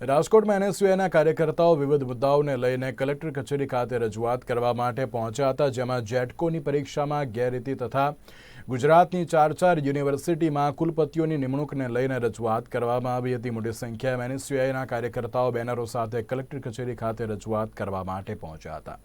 રાજકોટમાં એનએસયુઆઈના કાર્યકર્તાઓ વિવિધ મુદ્દાઓને લઈને કલેક્ટર કચેરી ખાતે રજૂઆત કરવા માટે પહોંચ્યા હતા, જેમાં જેટકોની પરીક્ષામાં ગેરરીતિ તથા ગુજરાતની ચાર ચાર યુનિવર્સિટીમાં કુલપતિઓની નિમણૂકને લઈને રજૂઆત કરવામાં આવી હતી. મોટી સંખ્યામાં એનએસયુઆઈના કાર્યકર્તાઓ બેનરો સાથે કલેક્ટર કચેરી ખાતે રજૂઆત કરવા માટે પહોંચ્યા હતા.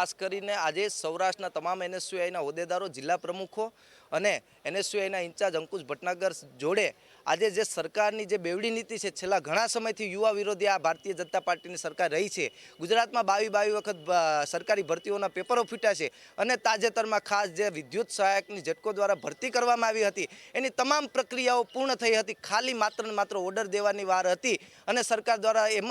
ખાસ કરીને આજે સૌરાષ્ટ્રના તમામ એનએસયુઆઈના હોદ્દેદારો, જિલ્લા પ્રમુખો અને એનએસયુઆઈના ઇન્ચાર્જ અંકુશ ભટનાગર જોડે આજે જે સરકારની જે બેવડી નીતિ છે, છેલ્લા ઘણા સમયથી યુવા વિરોધી આ ભારતીય જનતા પાર્ટીની સરકાર રહી છે. ગુજરાતમાં બાવી બાવી વખત સરકારી ભરતીઓના પેપરો ફૂટ્યા છે અને તાજેતરમાં ખાસ જે વિદ્યુત સહાયકની ઝટકો દ્વારા ભરતી કરવામાં આવી હતી. એની તમામ પ્રક્રિયાઓ પૂર્ણ થઈ હતી. ખાલી માત્ર માત્ર ઓર્ડર દેવાની વાર હતી અને સરકાર દ્વારા એમ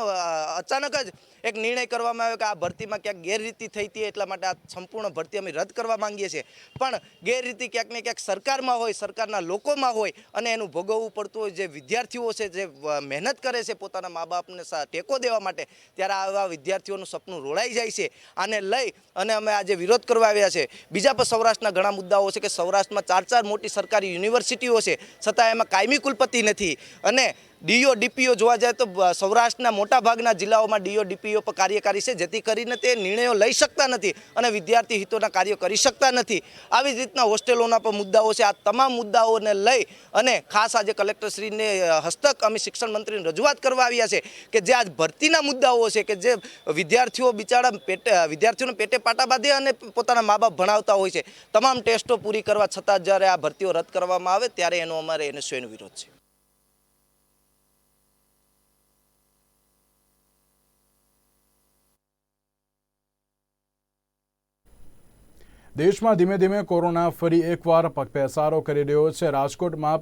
અચાનક જ એક નિર્ણય કરવામાં આવ્યો કે આ ભરતીમાં ક્યાંક ગેરરીતિ થઈ હતી એટલા માટે આ સંપૂર્ણ ભરતી અમે રદ કરવા માંગીએ છીએ. પણ ગેરરીતિ ક્યાંક ને ક્યાંક સરકારમાં હોય, સરકારના લોકોમાં હોય અને એનું ભોગવવું પડતું હોય જે વિદ્યાર્થીઓ છે, જે મહેનત કરે છે પોતાના મા બાપને ટેકો દેવા માટે, ત્યારે આવા વિદ્યાર્થીઓનું સપનું રોળાઈ જાય છે આને લઈ અને અમે આજે વિરોધ કરવા આવ્યા છે. બીજા પણ સૌરાષ્ટ્રના ઘણા મુદ્દાઓ છે કે સૌરાષ્ટ્રમાં ચાર ચાર મોટી સરકારી યુનિવર્સિટીઓ છે, છતાં એમાં કાયમી કુલપતિ નથી. અને ડીઓ, ડીપીઓ જોવા જાય તો સૌરાષ્ટ્રના મોટા ભાગના જિલ્લાઓમાં ડીઓ, ડીપીઓ પર કાર્યકારી છે, જેથી કરીને તે નિર્ણયો લઈ શકતા નથી અને વિદ્યાર્થી હિતોના કાર્યો કરી શકતા નથી. આવી જ રીતના હોસ્ટેલોના પણ મુદ્દાઓ છે. આ તમામ મુદ્દાઓને લઈ અને ખાસ આજે કલેક્ટરશ્રીને હસ્તક અમે શિક્ષણ મંત્રીને રજૂઆત કરવા આવ્યા છે કે જે આજ ભરતીના મુદ્દાઓ છે કે જે વિદ્યાર્થીઓ બિચારા પેટે વિદ્યાર્થીઓને પેટે પાટા બાંધે અને પોતાના મા બાપ ભણાવતા હોય છે. તમામ ટેસ્ટો પૂરી કરવા છતાં જ્યારે આ ભરતીઓ રદ કરવામાં આવે ત્યારે એનો અમારે એને સ્વયં વિરોધ છે. દેશમાં ધીમે ધીમે કોરોના ફરી એકવાર પગપેસારો કરી રહ્યો છે. રાજકોટમાં